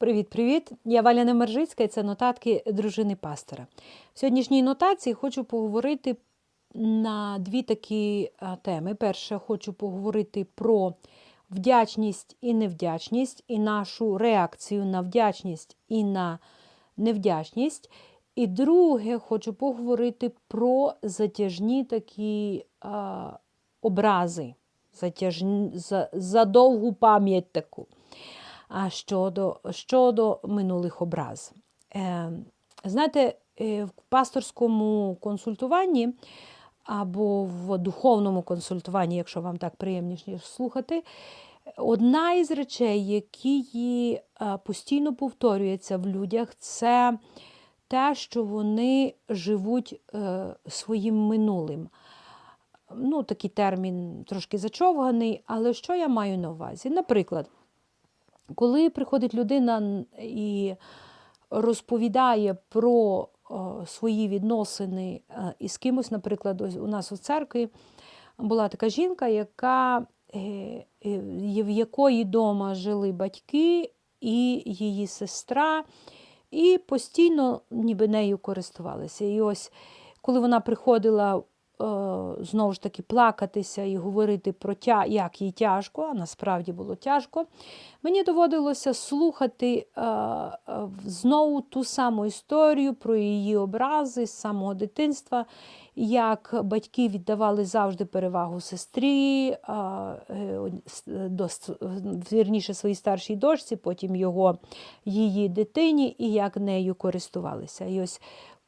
Привіт-привіт! Я Валя Немержицька і це нотатки дружини пастора. В сьогоднішній нотації хочу поговорити на дві такі теми. Перше, хочу поговорити про вдячність і невдячність, і нашу реакцію на вдячність і на невдячність. І друге, хочу поговорити про затяжні такі а, образи, затяжні, за, за довгу пам'ять таку щодо щодо минулих образ. Е, Знаєте, е, в пасторському консультуванні або в духовному консультуванні, якщо вам так приємніше слухати, одна із речей, які постійно повторюється в людях, це те, що вони живуть е, своїм минулим. Ну, Такий термін трошки зачовганий, але що я маю на увазі? Наприклад, коли приходить людина і розповідає про свої відносини із кимось, наприклад, у нас у церкві була така жінка, яка, е, е, в якої вдома жили батьки і її сестра, і постійно ніби нею користувалися. І ось коли вона приходила Е, знову ж таки плакатися і говорити про тя, як їй тяжко, а насправді було тяжко. Мені доводилося слухати е, е, знову ту саму історію про її образи з самого дитинства, як батьки віддавали завжди перевагу сестрі, вірніше своїй старшій дочці, потім його її дитині, і як нею користувалися. І ось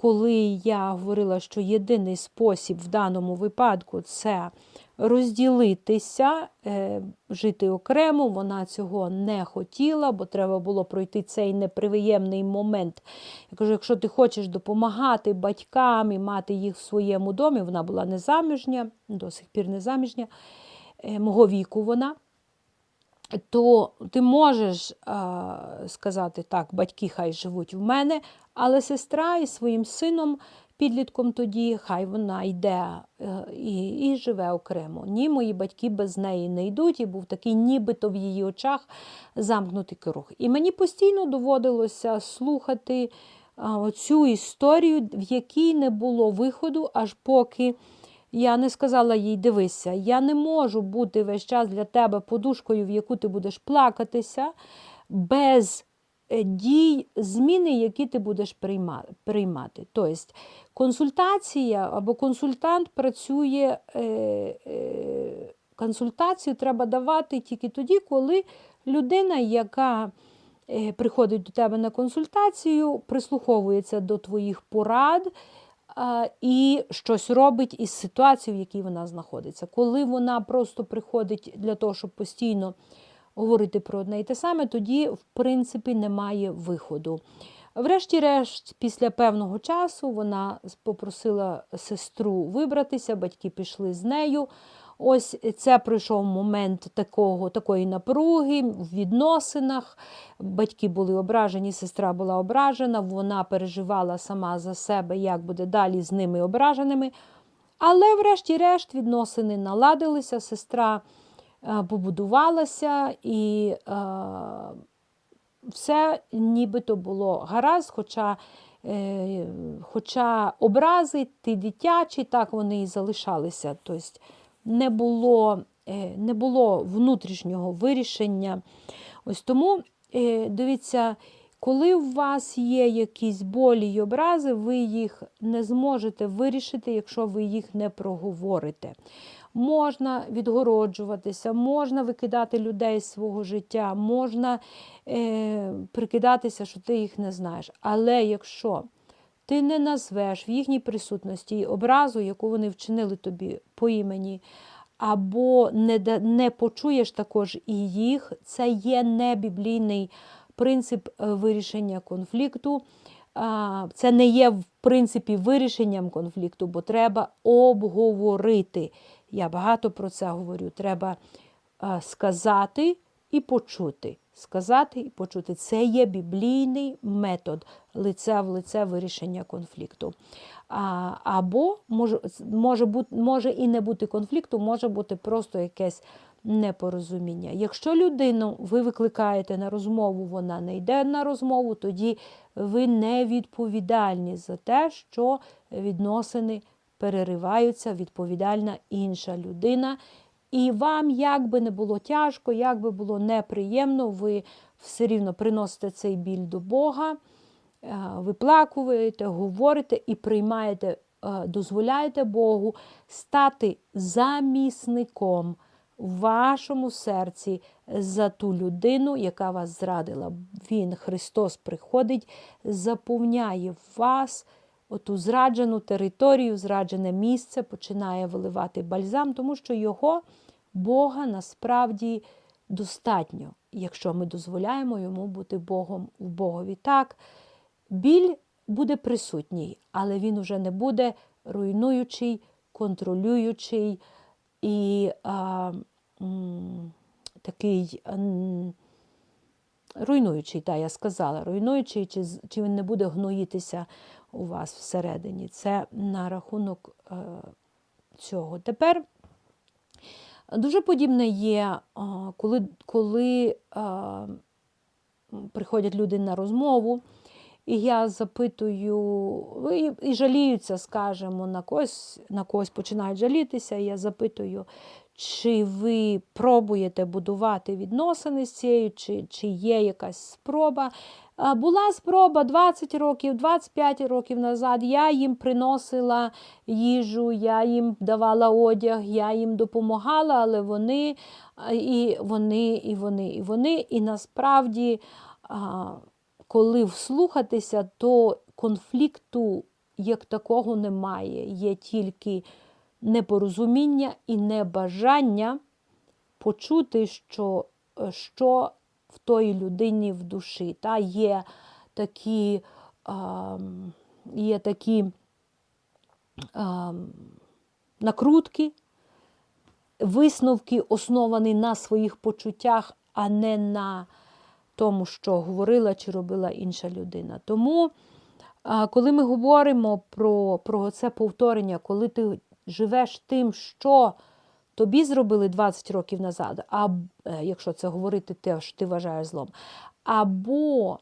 коли я говорила, що єдиний спосіб в даному випадку це розділитися, е, жити окремо, вона цього не хотіла, бо треба було пройти цей неприємний момент. Я кажу, якщо ти хочеш допомагати батькам і мати їх в своєму домі, вона була незаміжня, до сих пір незаміжня, е, мого віку вона то ти можеш а, сказати, так, батьки хай живуть в мене, але сестра із своїм сином, підлітком тоді, хай вона йде е, і і живе окремо. Ні, мої батьки без неї не йдуть, і був такий нібито в її очах замкнутий круг. І мені постійно доводилося слухати а, цю історію, в якій не було виходу, аж поки. Я не сказала їй, дивися, я не можу бути весь час для тебе подушкою, в яку ти будеш плакатися, без е, дій, зміни, які ти будеш приймати. Тобто консультація або консультант працює, е, е, консультацію треба давати тільки тоді, коли людина, яка приходить до тебе на консультацію, прислуховується до твоїх порад і щось робить із ситуацією, в якій вона знаходиться. Коли вона просто приходить для того, щоб постійно говорити про одне і те саме, тоді, в принципі, немає виходу. Врешті-решт, після певного часу вона попросила сестру вибратися, батьки пішли з нею. Ось це пройшов момент такого, такої напруги в відносинах. Батьки були ображені, сестра була ображена, вона переживала сама за себе, як буде далі з ними ображеними. Але, врешті-решт, відносини наладилися, сестра е, побудувалася і е, все нібито було гаразд, хоча е, хоча образи ті дитячі, так вони і залишалися. Тобто не було е, не було внутрішнього вирішення. Ось Тому, е, дивіться, коли у вас є якісь болі й образи, ви їх не зможете вирішити, якщо ви їх не проговорите. Можна відгороджуватися, можна викидати людей з свого життя, можна е, прикидатися, що ти їх не знаєш. Але якщо ти не назвеш в їхній присутності образу, яку вони вчинили тобі по імені, або не не почуєш також і їх, це є не біблійний принцип е, вирішення конфлікту. Це не є, в принципі, вирішенням конфлікту, бо треба обговорити. Я багато про це говорю. Треба сказати, і почути. Сказати і почути. Це є біблійний метод лице в лице вирішення конфлікту. А, або може, може, бути, може і не бути конфлікту, може бути просто якесь непорозуміння. Якщо людину ви викликаєте на розмову, вона не йде на розмову, тоді ви не відповідальні за те, що відносини перериваються, відповідальна інша людина. І вам, як би не було тяжко, як би було неприємно, ви все рівно приносите цей біль до Бога, е, виплакуєте, говорите і приймаєте, е, дозволяєте Богу стати замісником в вашому серці за ту людину, яка вас зрадила. Він, Христос, приходить, заповняє вас оту зраджену територію, зраджене місце, починає виливати бальзам, тому що його Бога насправді достатньо, якщо ми дозволяємо йому бути Богом в Богові. Так, біль буде присутній, але він уже не буде руйнуючий, контролюючий і а, м, такий. м, Руйнуючий, так, я сказала, руйнуючий, чи, чи він не буде гноїтися у вас всередині. Це на рахунок е, цього. Тепер дуже подібне є, коли, коли приходять люди на розмову, і я запитую, і, і жаліються, скажімо, на когось, на когось починають жалітися, і я запитую, чи ви пробуєте будувати відносини з цією, чи, чи є якась спроба. Була спроба 20 років, 25 років назад. Я їм приносила їжу, я їм давала одяг, я їм допомагала, але вони і вони, і вони, і вони. І насправді, коли вслухатися, то конфлікту як такого немає. Є тільки непорозуміння і небажання почути, що, що в тої людині в душі. Та є такі, а, є такі а, накрутки, висновки, основані на своїх почуттях, а не на тому, що говорила чи робила інша людина. Тому, коли ми говоримо про, про це повторення, коли ти живеш тим, що тобі зробили 20 років назад, а е, якщо це говорити те, що ти вважаєш злом, або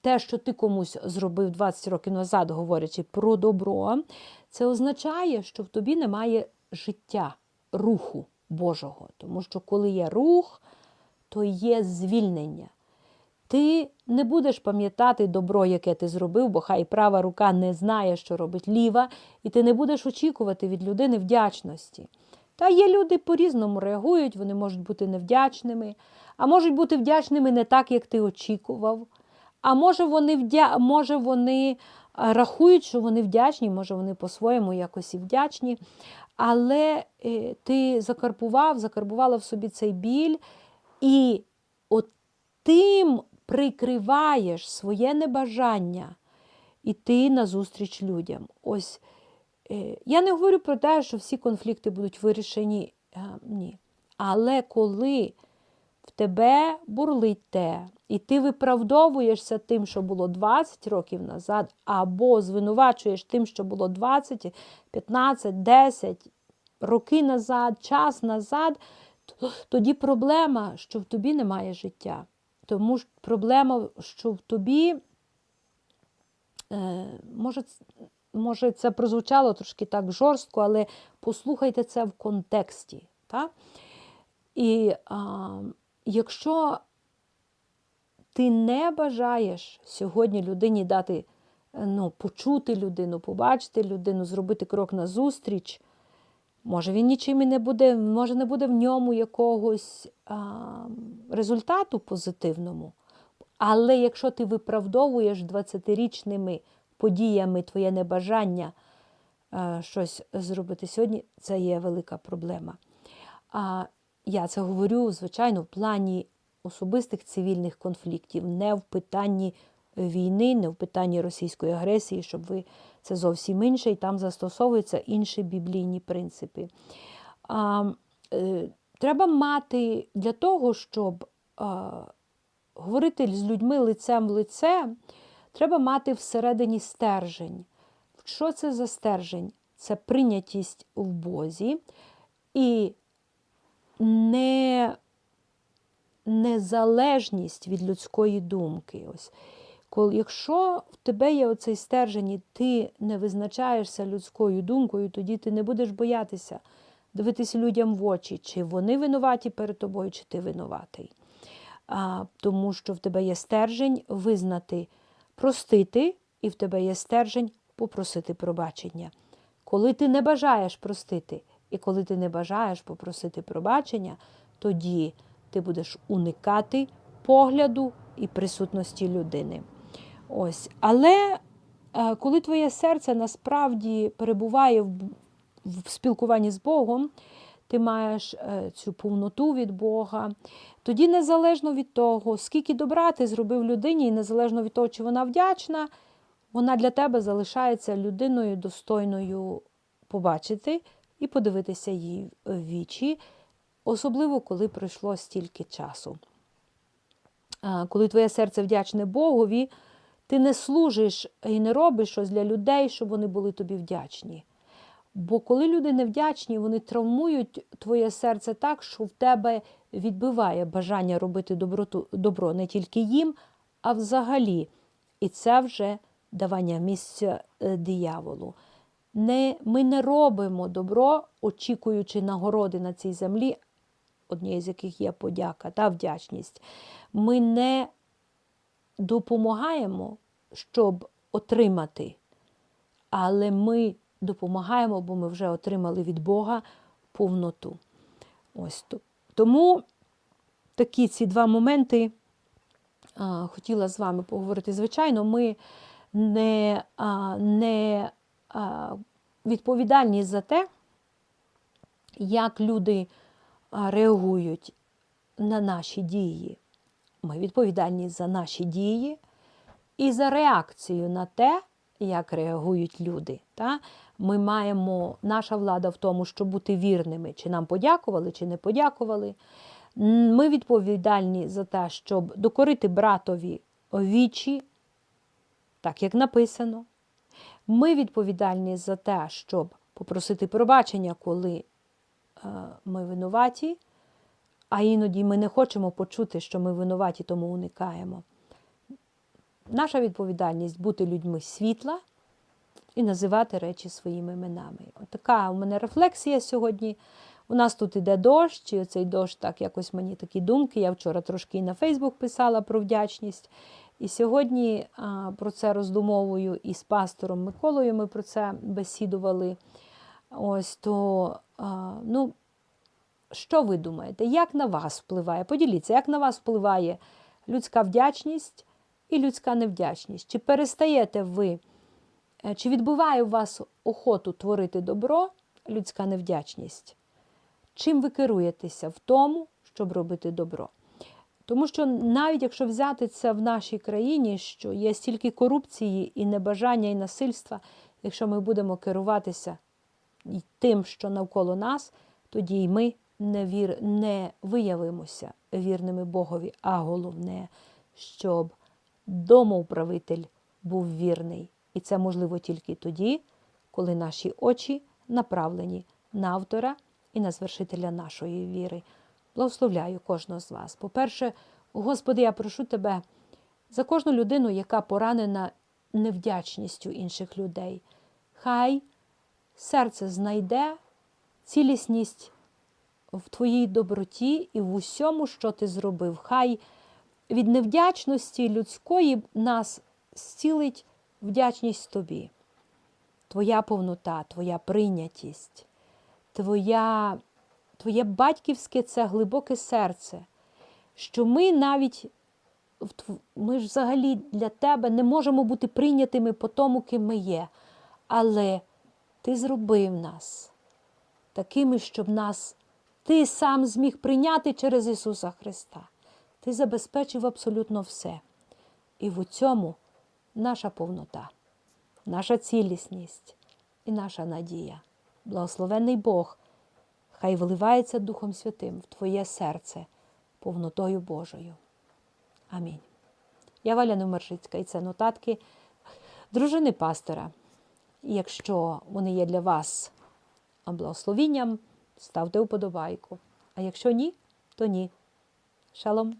те, що ти комусь зробив 20 років назад, говорячи про добро, це означає, що в тобі немає життя, руху Божого. Тому що коли є рух, то є звільнення. Ти не будеш пам'ятати добро, яке ти зробив, бо хай права рука не знає, що робить ліва, і ти не будеш очікувати від людини вдячності. Та є люди по-різному реагують, вони можуть бути невдячними, а можуть бути вдячними не так, як ти очікував. А може вони вдя... може вони рахують, що вони вдячні, може вони по-своєму якось і вдячні. Але е, ти закарбував, закарбувала в собі цей біль, і от тим прикриваєш своє небажання іти назустріч людям. Ось е, я не говорю про те, що всі конфлікти будуть вирішені. е, Ні. Але коли в тебе бурлить те, і ти виправдовуєшся тим, що було 20 років назад, або звинувачуєш тим, що було 20, 15, 10 роки назад, час назад, тоді проблема, що в тобі немає життя. Тому ж проблема, що в тобі, е, може, може, це прозвучало трошки так жорстко, але послухайте це в контексті. Так? І а, якщо ти не бажаєш сьогодні людині дати, е, ну, почути людину, побачити людину, зробити крок назустріч, може він нічим і не буде, може не буде в ньому якогось а, результату позитивному. Але якщо ти виправдовуєш 20-річними подіями твоє небажання е, щось зробити сьогодні, це є велика проблема. А я це говорю, звичайно, в плані особистих цивільних конфліктів, не в питанні війни, не в питанні російської агресії, щоб ви це зовсім інше, і там застосовуються інші біблійні принципи. Е, треба мати для того, щоб говорити з людьми лицем в лице, треба мати всередині стержень. Що це за стержень? Це прийнятість в Бозі і не, незалежність від людської думки. Ось. Коли, якщо в тебе є оцей стержень, і ти не визначаєшся людською думкою, тоді ти не будеш боятися дивитися людям в очі, чи вони винуваті перед тобою, чи ти винуватий. А, Тому що в тебе є стержень визнати, простити, і в тебе є стержень попросити пробачення. Коли ти не бажаєш простити, і коли ти не бажаєш попросити пробачення, тоді ти будеш уникати погляду і присутності людини. Ось. Але е, коли твоє серце насправді перебуває в, спілкуванні з Богом, ти маєш е, цю повноту від Бога, тоді незалежно від того, скільки добра ти зробив людині, і незалежно від того, чи вона вдячна, вона для тебе залишається людиною достойною побачити і подивитися їй в вічі, особливо коли пройшло стільки часу. Коли твоє серце вдячне Богові, ти не служиш і не робиш щось для людей, щоб вони були тобі вдячні. Бо коли люди невдячні, вони травмують твоє серце так, що в тебе відбиває бажання робити доброту, добро не тільки їм, а взагалі. І це вже давання місця е, дияволу. Не, Ми не робимо добро, очікуючи нагороди на цій землі, однією з яких є подяка та вдячність. Ми не допомагаємо, щоб отримати, але ми допомагаємо, бо ми вже отримали від Бога повноту. Ось Тому такі ці два моменти а, хотіла з вами поговорити. Звичайно, ми не, а, не а, відповідальні за те, як люди реагують на наші дії. Ми відповідальні за наші дії і за реакцію на те, як реагують люди. Та? Ми маємо, наша влада в тому, щоб бути вірними, чи нам подякували, чи не подякували. Ми відповідальні за те, щоб докорити братові вічі, так як написано. Ми відповідальні за те, щоб попросити пробачення, коли е, ми винуваті, а іноді ми не хочемо почути, що ми винуваті, тому уникаємо. Наша відповідальність бути людьми світла і називати речі своїми іменами. От така у мене рефлексія сьогодні. У нас тут іде дощ, і цей дощ так якось мені такі думки. Я вчора трошки і на Фейсбук писала про вдячність. І сьогодні а, про це роздумовую і з пастором Миколою ми про це бесідували. Ось то, а, ну, що ви думаєте, як на вас впливає? Поділіться, як на вас впливає людська вдячність і людська невдячність? Чи перестаєте ви, е, чи відбуває у вас охоту творити добро, людська невдячність? Чим ви керуєтеся в тому, щоб робити добро? Тому що навіть якщо взяти це в нашій країні, що є стільки корупції і небажання, і насильства, якщо ми будемо керуватися тим, що навколо нас, тоді й ми не, вір, не виявимося вірними Богові, а головне, щоб домоуправитель був вірний. І це можливо тільки тоді, коли наші очі направлені на автора і на звершителя нашої віри. Благословляю кожного з вас. По-перше, Господи, я прошу Тебе за кожну людину, яка поранена невдячністю інших людей. Хай серце знайде цілісність в Твоїй доброті і в усьому, що ти зробив. Хай від невдячності людської нас зцілить вдячність Тобі, Твоя повнота, Твоя прийнятість, Твоя, Твоє батьківське це глибоке серце, що ми навіть ми ж взагалі для Тебе не можемо бути прийнятими по тому, ким ми є. Але Ти зробив нас такими, щоб нас Ти сам зміг прийняти через Ісуса Христа. Ти забезпечив абсолютно все. І в цьому наша повнота, наша цілісність і наша надія. Благословенний Бог, хай виливається Духом Святим в Твоє серце, повнотою Божою. Амінь. Я Валя Номержицька, і це нотатки дружини пастора. Якщо вони є для вас благословінням, ставте вподобайку. А якщо ні, то ні. Шалом.